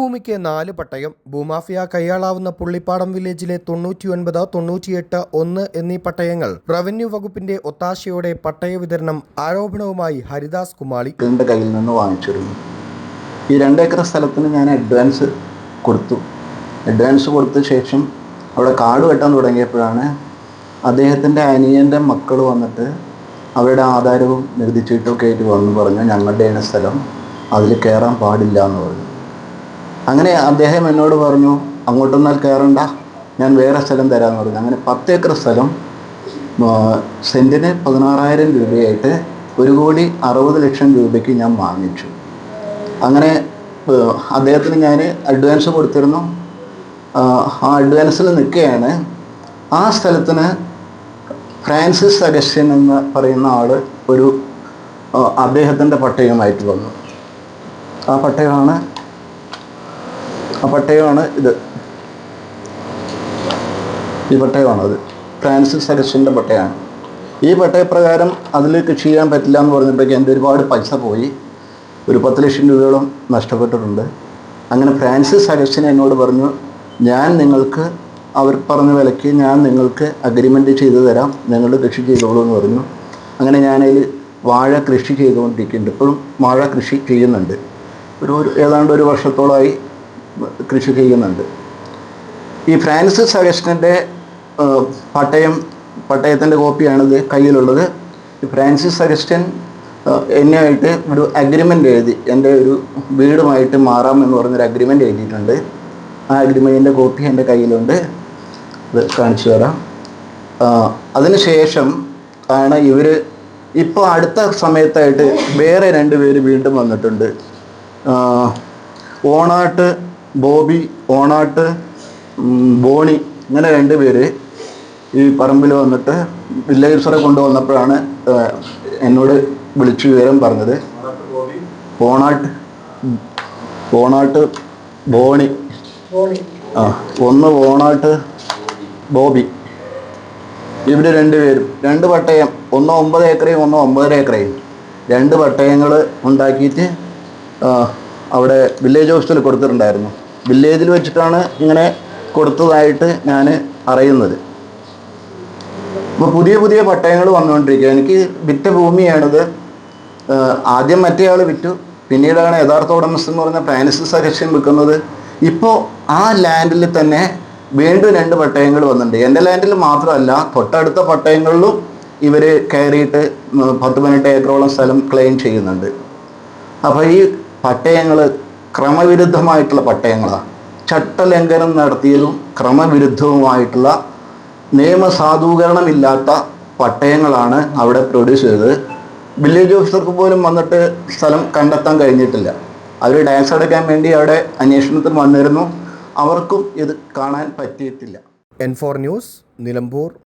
ഭൂമിക്ക് നാല് പട്ടയം ഭൂമാഫിയ കൈയാളാവുന്ന പുള്ളിപ്പാടം വില്ലേജിലെ തൊണ്ണൂറ്റിയൊൻപത് തൊണ്ണൂറ്റിയെട്ട് ഒന്ന് എന്നീ പട്ടയങ്ങൾ റവന്യൂ വകുപ്പിന്റെ ഒത്താശയോടെ പട്ടയ വിതരണം ആരോപണവുമായി ഹരിദാസ് കുമാളി. എന്റെ കയ്യിൽ നിന്ന് വാങ്ങിച്ചിരുന്നു ഈ രണ്ടേക്കർ സ്ഥലത്തിന് ഞാൻ അഡ്വാൻസ് കൊടുത്തു. അഡ്വാൻസ് കൊടുത്ത ശേഷം അവിടെ കാട് വെട്ടാൻ തുടങ്ങിയപ്പോഴാണ് അദ്ദേഹത്തിന്റെ അനിയന്റെ മക്കൾ വന്നിട്ട് അവരുടെ ആധാരവും നികുതി ചീട്ടും ഒക്കെ ആയിട്ട് വന്ന് പറഞ്ഞു ഞങ്ങളുടെയാണ് സ്ഥലം അതിൽ കയറാൻ പാടില്ല എന്ന് പറഞ്ഞു. അങ്ങനെ അദ്ദേഹം എന്നോട് പറഞ്ഞു അങ്ങോട്ടൊന്നാൽ കയറണ്ട ഞാൻ വേറെ സ്ഥലം തരാമെന്ന് പറഞ്ഞു. അങ്ങനെ പത്തേക്കർ സ്ഥലം സെന്റിന് പതിനാറായിരം രൂപയായിട്ട് ഒരു കോടി അറുപത് ലക്ഷം രൂപയ്ക്ക് ഞാൻ വാങ്ങിച്ചു. അങ്ങനെ അദ്ദേഹത്തിന് ഞാൻ അഡ്വാൻസ് കൊടുത്തിരുന്നു. ആ അഡ്വാൻസിൽ നിൽക്കുകയാണ് ആ സ്ഥലത്തിന് ഫ്രാൻസിസ് അഗസ്റ്റ്യൻ എന്ന് പറയുന്ന ആൾ ഒരു അദ്ദേഹത്തിന്റെ പട്ടയമായിട്ട് വന്നു. ആ പട്ടയമാണ് ആ പട്ടയമാണ് ഇത്. ഈ പട്ടയമാണത് ഫ്രാൻസിസ് അഗസ്റ്റിന്റെ പട്ടയമാണ് ഈ പട്ടയപ്രകാരം അതിൽ കൃഷി ചെയ്യാൻ പറ്റില്ല എന്ന് പറഞ്ഞപ്പോഴേക്കും എന്റെ ഒരുപാട് പൈസ പോയി. ഒരു പത്ത് ലക്ഷം രൂപയോളം നഷ്ടപ്പെട്ടിട്ടുണ്ട്. അങ്ങനെ ഫ്രാൻസിസ് അഗസ്റ്റിൻ എന്നോട് പറഞ്ഞു ഞാൻ നിങ്ങൾക്ക് അവർ പറഞ്ഞ വിലയ്ക്ക് ഞാൻ നിങ്ങൾക്ക് അഗ്രിമെന്റ് ചെയ്തു തരാം. നിങ്ങൾ കൃഷി ചെയ്തോളൂ എന്ന് പറഞ്ഞു. അങ്ങനെ ഞാനതിൽ വാഴ കൃഷി ചെയ്തുകൊണ്ടിരിക്കുന്നുണ്ട്. ഇപ്പോഴും വാഴ കൃഷി ചെയ്യുന്നുണ്ട്. ഒരു ഏതാണ്ട് ഒരു വർഷത്തോളമായി കൃഷി ചെയ്യുന്നുണ്ട്. ഈ ഫ്രാൻസിസ് അഗസ്റ്റിന്റെ പട്ടയം പട്ടയത്തിന്റെ കോപ്പിയാണിത് കയ്യിലുള്ളത്. ഫ്രാൻസിസ് അഗസ്റ്റൻ എന്നെയായിട്ട് ഒരു അഗ്രിമെന്റ് എഴുതി എന്റെ ഒരു വീടുമായിട്ട് മാറാം എന്ന് പറഞ്ഞൊരു അഗ്രിമെന്റ് എഴുതിയിട്ടുണ്ട്. ആ അഗ്രിമെന്റിന്റെ കോപ്പി എന്റെ കയ്യിലുണ്ട്. അത് കാണിച്ചു തരാം. അതിനുശേഷം ആണ് ഇവർ ഇപ്പോൾ അടുത്ത സമയത്തായിട്ട് വേറെ രണ്ട് പേര് വീണ്ടും വന്നിട്ടുണ്ട്. ഓണാട്ട് ബോബി ഓണാട്ട് ബോണി ഇങ്ങനെ രണ്ട് പേര് ഈ പറമ്പിൽ വന്നിട്ട് വില്ലേജറെ കൊണ്ടുവന്നപ്പോഴാണ് എന്നോട് വിളിച്ചു വിവരം പറഞ്ഞത്. ഓണാട്ട് ഓണാട്ട് ബോണി. ആ ഒന്ന് ഓണാട്ട് ബോബി. ഇവർ രണ്ടുപേരും രണ്ട് പട്ടയം ഒന്ന് ഒമ്പത് ഏക്കറയും ഒന്ന് ഒമ്പതര ഏക്കറയും രണ്ട് പട്ടയങ്ങൾ ഉണ്ടാക്കിയിട്ട് ആ, അവിടെ വില്ലേജ് ഓഫീസിൽ കൊടുത്തിട്ടുണ്ടായിരുന്നു. വില്ലേജിൽ വെച്ചിട്ടാണ് ഇങ്ങനെ കൊടുത്തതായിട്ട് ഞാൻ അറിയുന്നത്. അപ്പോൾ പുതിയ പുതിയ പട്ടയങ്ങൾ വന്നുകൊണ്ടിരിക്കുക എനിക്ക് വിറ്റ ഭൂമിയാണിത്. ആദ്യം മറ്റേ ആൾ വിറ്റു. പിന്നീടാണ് യഥാർത്ഥ ഉടമസ്ഥ എന്ന് പറഞ്ഞ ഫ്രാൻസിസ് അഗസ്റ്റ്യൻ വിൽക്കുന്നത്. ഇപ്പോൾ ആ ലാൻഡിൽ തന്നെ വീണ്ടും രണ്ട് പട്ടയങ്ങൾ വന്നിട്ടുണ്ട്. എന്റെ ലാൻഡിൽ മാത്രമല്ല തൊട്ടടുത്ത പട്ടയങ്ങളിലും ഇവർ കയറിയിട്ട് പത്ത് പതിനെട്ട് ഏക്കറോളം സ്ഥലം ക്ലെയിം ചെയ്യുന്നുണ്ട്. അപ്പോൾ ഈ പട്ടയങ്ങൾ ക്രമവിരുദ്ധമായിട്ടുള്ള പട്ടയങ്ങളാണ് ചട്ടലംഘനം നടത്തിയതും ക്രമവിരുദ്ധവുമായിട്ടുള്ള നിയമസാധൂകരണമില്ലാത്ത പട്ടയങ്ങളാണ് അവിടെ പ്രൊഡ്യൂസ് ചെയ്തത്. വില്ലേജ് ഓഫീസർക്ക് പോലും വന്നിട്ട് സ്ഥലം കണ്ടെത്താൻ കഴിഞ്ഞിട്ടില്ല. അവർ ടാക്സ് അടയ്ക്കാൻ വേണ്ടി അവിടെ അന്വേഷണത്തിന് വന്നിരുന്നു. അവർക്കും ഇത് കാണാൻ പറ്റിയിട്ടില്ല. N four news Nilambur